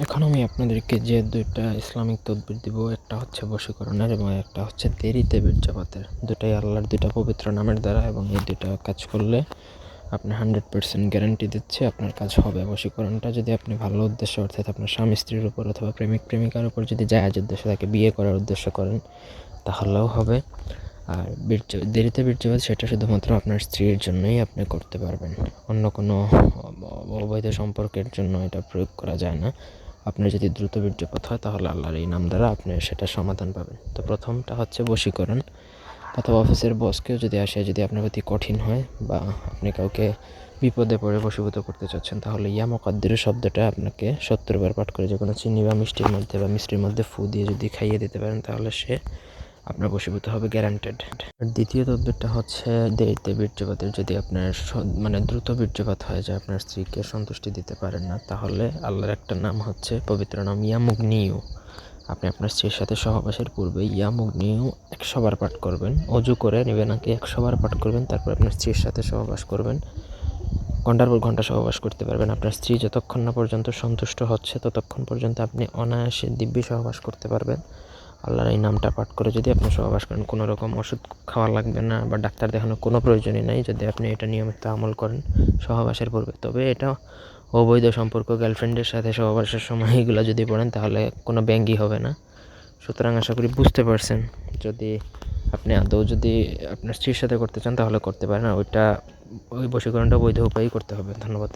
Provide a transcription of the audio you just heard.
এখন আমি আপনাদেরকে যে দুইটা ইসলামিক তদবির দিব, একটা হচ্ছে বশীকরণের এবং একটা হচ্ছে দেরিতে বীর্যপাতের দুটাই আল্লাহর দুইটা পবিত্র নামের দ্বারা এবং এই দুইটা কাজ করলে আপনি হান্ড্রেড পার্সেন্ট গ্যারান্টি দিচ্ছে আপনার কাজ হবে। বশীকরণটা যদি আপনি ভালো উদ্দেশ্য, অর্থাৎ আপনার স্বামী স্ত্রীর উপর অথবা প্রেমিক প্রেমিকার উপর যদি জায়াজ উদ্দেশ্য তাকে বিয়ে করার উদ্দেশ্য করেন, তাহলেও হবে। আর বীর্য দেরিতে বীর্যপাত সেটা শুধুমাত্র আপনার স্ত্রীর জন্যই আপনি করতে পারবেন। অন্য কোনো অবৈধ সম্পর্কের জন্য এটা প্রয়োগ করা যায় না। আপনার যদি দ্রুত বীর্যপাত হয়, তাহলে আল্লাহর এই নাম দ্বারা আপনি সেটা সমাধান পাবেন। তো প্রথমটা হচ্ছে বশীকরণ। অথবা অফিসের বসকেও যদি আসে, যদি আপনার প্রতি কঠিন হয় বা আপনি কাউকে বিপদে পড়ে বশীভূত করতে চাচ্ছেন, তাহলে ইয়া মকাদ্দির শব্দটা আপনাকে সত্তর বার পাঠ করে যে কোনো চিনি বা মিষ্টির মধ্যে বা মিষ্টির মধ্যে ফু দিয়ে যদি খাইয়ে দিতে পারেন, তাহলে সে আপনার বশীভূত হবে গ্যারান্টেড দ্বিতীয় তদ্বিরটা হচ্ছে দেরিতে বীর্যপাতের যদি আপনার মানে দ্রুত বীর্যপাত হয় যে আপনার স্ত্রীকে সন্তুষ্টি দিতে পারেন না, তাহলে আল্লাহর একটা নাম হচ্ছে পবিত্র নাম ইয়ামুগনিউ। আপনি আপনার স্ত্রীর সাথে সহবাসের পূর্বে ইয়ামুগনিউ একশো বার পাঠ করবেন, অজু করে নেবেন আগে একশো বার পাঠ করবেন, তারপর আপনার স্ত্রীর সাথে সহবাস করবেন। ঘণ্টার পর ঘণ্টা সহবাস করতে পারবেন। আপনার স্ত্রী যতক্ষণ না পর্যন্ত সন্তুষ্ট হচ্ছে, ততক্ষণ পর্যন্ত আপনি অনায়াসে দিব্যি সহবাস করতে পারবেন। আল্লাহর এই নামটা পাঠ করে যদি আপনি সহবাস করেন, কোনো রকম ওষুধ খাওয়া লাগবে না বা ডাক্তার দেখানোর কোনো প্রয়োজনই নাই, যদি আপনি এটা নিয়মিত আমল করেন সহবাসের পূর্বে। তবে এটা অবৈধ সম্পর্ক গার্লফ্রেন্ডের সাথে সহবাসের সময় এগুলো যদি পড়েন, তাহলে কোনো ব্যাঙ্গই হবে না। সুতরাং আশা করি বুঝতে পারছেন, যদি আপনি আদৌ যদি আপনার স্ত্রীর সাথে করতে চান, তাহলে করতে পারেন। ওইটা ওই বশীকরণটা বৈধ উপায়েই করতে হবে। ধন্যবাদ।